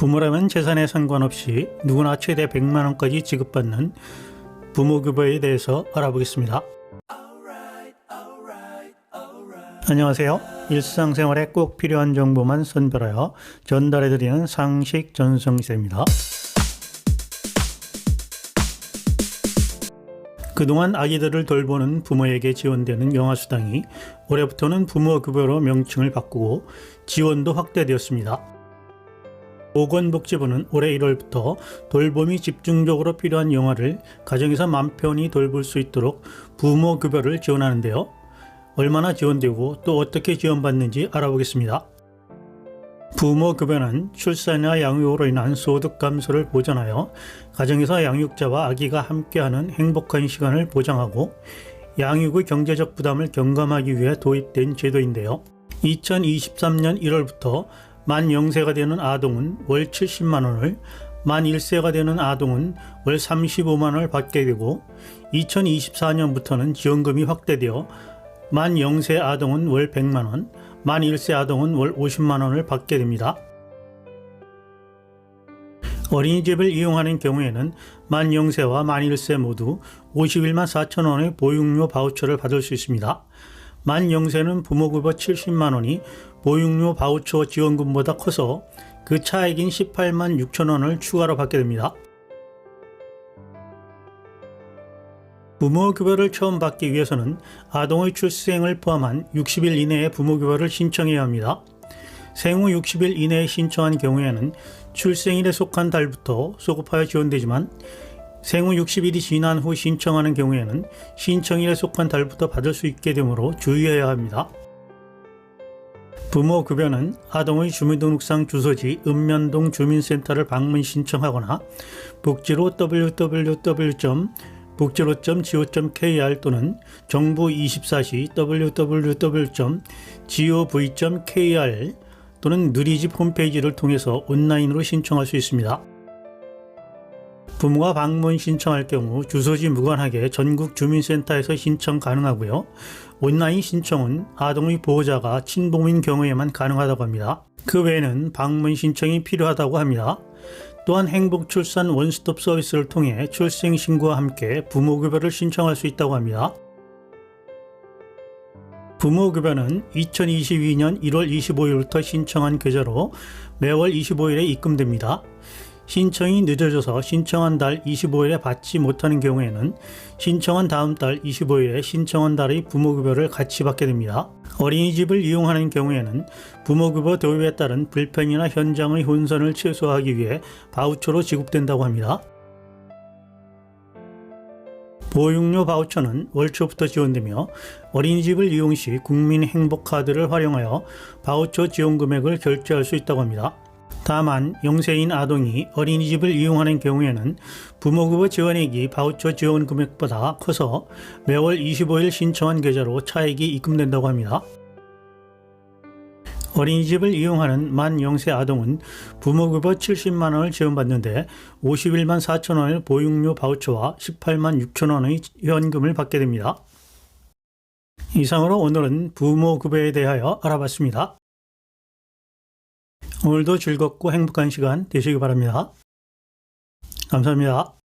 부모라면 재산에 상관없이 누구나 최대 100만 원까지 지급받는 부모급여에 대해서 알아보겠습니다. 안녕하세요. 일상생활에 꼭 필요한 정보만 선별하여 전달해드리는 상식 전성기세입니다. 그동안 아기들을 돌보는 부모에게 지원되는 영아수당이 올해부터는 부모급여로 명칭을 바꾸고 지원도 확대되었습니다. 보건복지부는 올해 1월부터 돌봄이 집중적으로 필요한 영아를 가정에서 맘 편히 돌볼 수 있도록 부모 급여를 지원하는데요. 얼마나 지원되고 또 어떻게 지원받는지 알아보겠습니다. 부모 급여는 출산이나 양육으로 인한 소득 감소를 보전하여 가정에서 양육자와 아기가 함께하는 행복한 시간을 보장하고 양육의 경제적 부담을 경감하기 위해 도입된 제도인데요. 2023년 1월부터 만 0세가 되는 아동은 월 70만 원을, 만 1세가 되는 아동은 월 35만 원을 받게 되고 2024년부터는 지원금이 확대되어 만 0세 아동은 월 100만 원, 만 1세 아동은 월 50만 원을 받게 됩니다. 어린이집을 이용하는 경우에는 만 0세와 만 1세 모두 51만 4천 원의 보육료 바우처를 받을 수 있습니다. 만 0세는 부모급여 70만 원이 보육료 바우처 지원금보다 커서 그 차액인 18만 6천 원을 추가로 받게 됩니다. 부모급여를 처음 받기 위해서는 아동의 출생을 포함한 60일 이내에 부모급여를 신청해야 합니다. 생후 60일 이내에 신청한 경우에는 출생일에 속한 달부터 소급하여 지원되지만 생후 60일이 지난 후 신청하는 경우에는 신청일에 속한 달부터 받을 수 있게 되므로 주의해야 합니다. 부모 급여는 아동의 주민등록상 주소지 읍면동 주민센터를 방문 신청하거나 복지로 www. 복지로.go.kr 또는 정부 24시 www.gov.kr 또는 누리집 홈페이지를 통해서 온라인으로 신청할 수 있습니다. 부모가 방문 신청할 경우 주소지 무관하게 전국 주민센터에서 신청 가능하고요. 온라인 신청은 아동의 보호자가 친부모인 경우에만 가능하다고 합니다. 그 외에는 방문 신청이 필요하다고 합니다. 또한 행복출산 원스톱 서비스를 통해 출생 신고와 함께 부모급여를 신청할 수 있다고 합니다. 부모급여는 2022년 1월 25일부터 신청한 계좌로 매월 25일에 입금됩니다. 신청이 늦어져서 신청한 달 25일에 받지 못하는 경우에는 신청한 다음 달 25일에 신청한 달의 부모급여를 같이 받게 됩니다. 어린이집을 이용하는 경우에는 부모급여 도입에 따른 불편이나 현장의 혼선을 최소화하기 위해 바우처로 지급된다고 합니다. 보육료 바우처는 월 초부터 지원되며 어린이집을 이용 시 국민행복카드를 활용하여 바우처 지원 금액을 결제할 수 있다고 합니다. 다만 영세인 아동이 어린이집을 이용하는 경우에는 부모급여 지원액이 바우처 지원 금액보다 커서 매월 25일 신청한 계좌로 차액이 입금된다고 합니다. 어린이집을 이용하는 만 0세 아동은 부모급여 70만 원을 지원받는데 51만 4천 원의 보육료 바우처와 18만 6천 원의 현금을 받게 됩니다. 이상으로 오늘은 부모급여에 대하여 알아봤습니다. 오늘도 즐겁고 행복한 시간 되시기 바랍니다. 감사합니다.